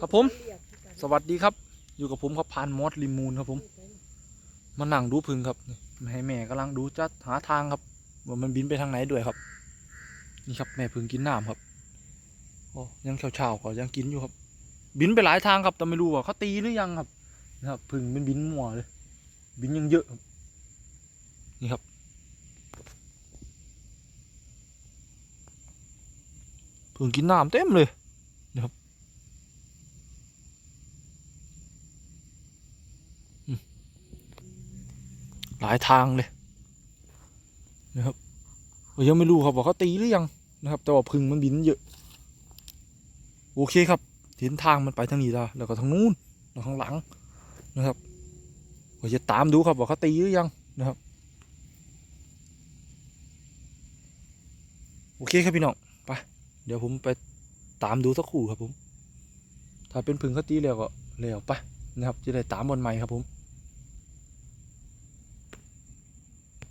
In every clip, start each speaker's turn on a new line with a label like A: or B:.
A: ครับผม สวัสดีครับ อยู่กับผมครับพานมอสลิมูนครับผม มานั่งดูพึ่งครับนี่ให้แม่กำลังดูจะหาทางครับว่ามันบินไปทางไหนด้วยครับ นี่ครับแม่พึ่งกินน้ำครับโอ้ยังเช้าๆก็ยังกินอยู่ครับ บินไปหลายทางครับแต่ไม่รู้ว่าเขาตีหรือยังครับนะครับพึ่งมันบินมั่วเลย บินยังเยอะครับนี่ครับพึ่งกินน้ำเต็มเลยนะครับอืม หลายทางเลยนะครับยังไม่รู้ครับว่าเขาตีหรือยังนะครับ แต่ว่าพึ่งมันบินเยอะ โอเคครับเห็นทางมันไปทางนี้แล้วแล้วก็ทางนู้นแล้วข้างหลังนะครับผมจะตามดูครับว่าเขาตีหรือยังนะครับ โอเคครับพี่น้องไปเดี๋ยวผมไปตามดูสักครู่ครับผม ถ้าเป็นพึ่งเขาตีแล้วก็แล้วไปนะครับ จะได้ตามบนใหม่ครับผม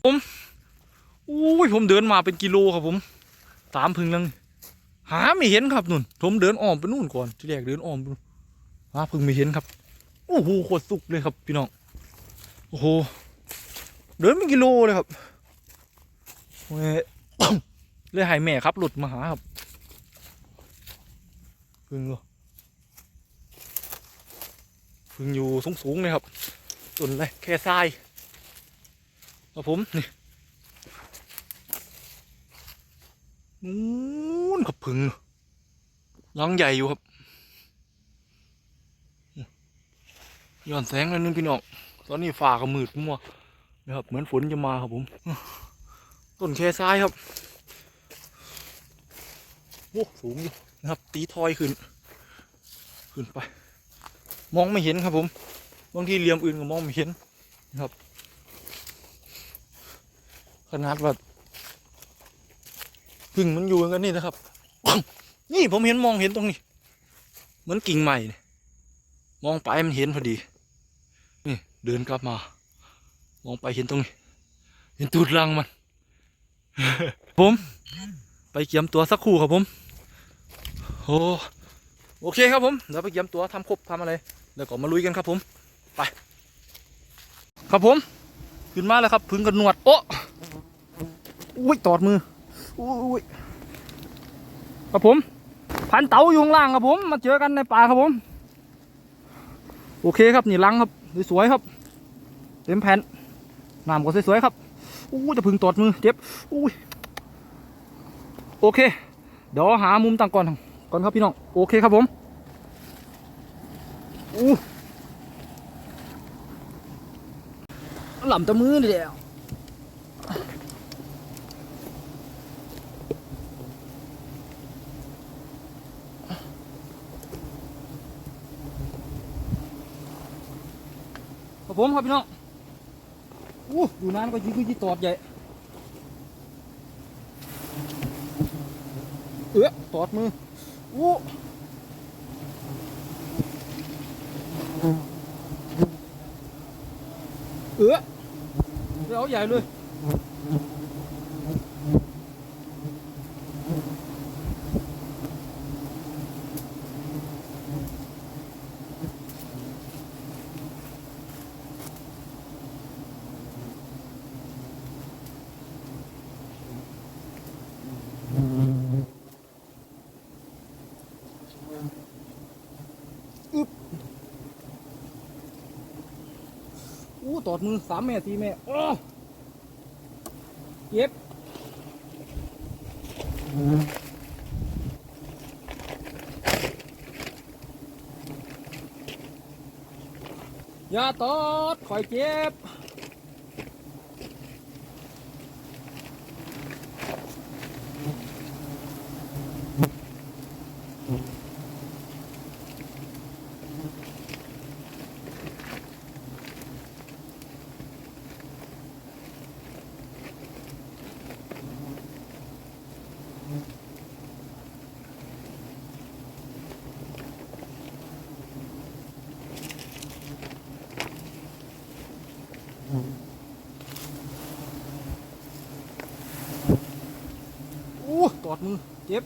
A: ผมอุ้ยผมเดินมาเป็นกิโลครับผม ตามพึ่งลังหาไม่เห็นครับนุ่น ผมเดินอ้อมไปนู่นก่อนที่แรกเดินอ้อมไปหาพึ่งไม่เห็นครับโอ้โหโคตรสุกเลยครับ พี่น้องโอ้โหเดินเป็นกิโลเลยครับเว้ยเลยแม่ครับ หลุดมาหาครับพึ่งเหรอพึ่งอยู่สูงๆเลยครับต้นเลยแค่ทราย ครับผมนี่นู้นครับพึ่งรังใหญ่อยู่ครับย้อนแสงแล้วนึงพี่น้องตอนนี้ฟ้าก็มืดมัวนะครับ เหมือนฝนจะมาครับผม ต้นแค่ทรายครับโอ้สูงอยู่นะครับ ตีทอยขึ้น ขึ้นไป มองไม่เห็นครับผม บางทีเหลี่ยมอื่นก็มองไม่เห็นนะครับ ขนาดว่าพึ่งมันอยู่กันนี่นะครับ นี่ผมเห็นมองเห็นตรงนี้ เหมือนกิ่งใหม่เนี่ยมองไปมันเห็นพอดี นี่เดินกลับมา มองไปเห็นตรงนี้ เห็นตูดรังมัน ผม ไปเกียมตัวสักครู่ครับผมโอ้โอเคครับผมเดี๋ยวไปเกียมตัวทำครบทำอะไรแล้วก็มาลุยกันครับผม ไป ครับผม ขึ้นมาแล้วครับพึ่งกันหนวดโอ้ อุ้ยตอดมืออุ้ยครับผม พันเต๋าอยู่ข้างล่างครับผม มาเจอกันในป่าครับผม โอเคครับนี่ลังครับสวยๆครับ เต็มแผ่นน้ำก็สวยๆครับอู้จะพึงตอดมือเจ็บอุ้ยโอเค เดี๋ยวหามุมตั้งก่อนก่อนครับพี่น้องโอเคครับผมอู้หล่ำตะมือนี่แหละครับ ผมครับพี่น้องอู้อยู่นานก็ยิ่งก็ยิ่งตอดใหญ่เอื้อตอดมืออู้เอื้อเดี๋ยวใหญ่เลย ตอดมือสามแม่สี่แม่โอ้เจ็บอย่าตอดคอยเจ็บอู้ตอด มึงเจ็บ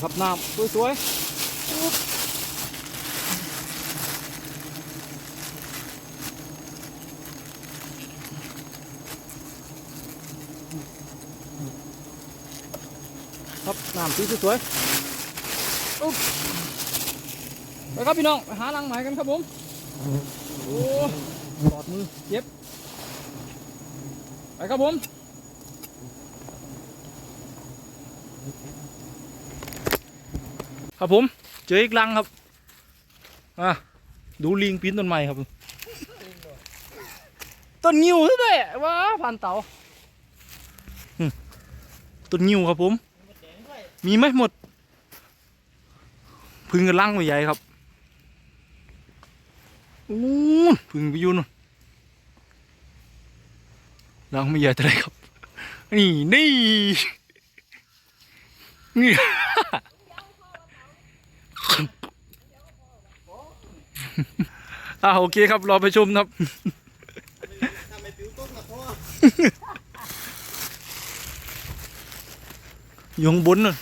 A: ครับน้ำสวยๆปุ๊บครับน้ำสีสวยๆอุ๊บไปครับพี่น้องไปหาลังใหม่กันครับผมโอ้กอดมือเจ็บไปครับผม ครับผม เจออีกลังครับอะดูลิงปีนต้นไม้ครับต้นงิ้วด้วยว้าผ่านเตาต้นงิ้วครับผม มีไหมหมด พึ่งกันลังไม่ใหญ่ครับอู้พึ่งไปยูนนลังไม่ใหญ่เท่าไรครับ นี่นี่นี่ อ่าโอเคครับ รอไปชมครับ
B: ทำไมปิวต้นกับพ่อ
A: อยู่ข้างบนน่ะ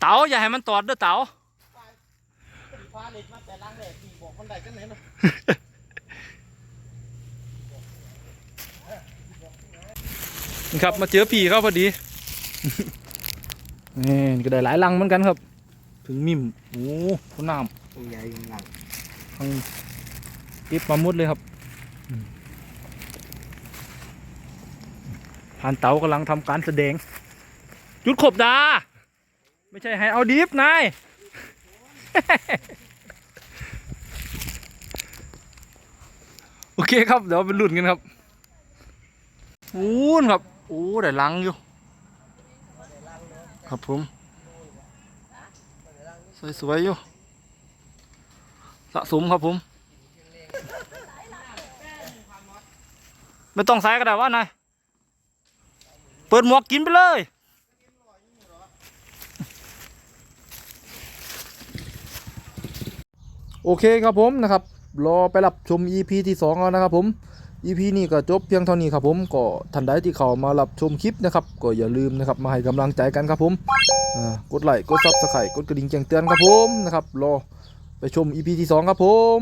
A: เต๋าอย่าให้มันตอดเด้อเต๋า
B: ฟ้าเล็ดมาแต่ล้างแดดดีบอค
A: รับมาเจอพี่เขาพอดีนี่ก็ได้หลายลังเหมือนกันครับ ถึงมิมโอ้คนน้
B: ตัวใหญ่ยังหลังำ
A: ทั้งเก็บมาหมดเลยครับอืมผ่านเต๋ากำลังทำการแสดง จุดขบดา ไม่ใช่ให้เอาดิฟนายโอเคครับ เดี๋ยวไปลุ้นกันครับโอ้นครับโอ้ได้ลังอยู่ ครับผม สวยๆอยู่สะสมครับผม ไม่ต้องใส่ก็ได้ว่านายเปิดหมวกกินไปเลยโอเคครับผมนะครับ รอไปรับชม EP ที่2แล้วนะครับผม EP นี้ก็จบเพียงเท่านี้ครับผมก็ท่านใดที่เข้ามารับชมคลิปนะครับ ก็อย่าลืมนะครับมาให้กำลังใจกันครับผม กดไลค์กดซับสไครต์กดกระดิ่งแจ้งเตือนครับผมนะครับรอไปชม EP ที่ 2 ครับผม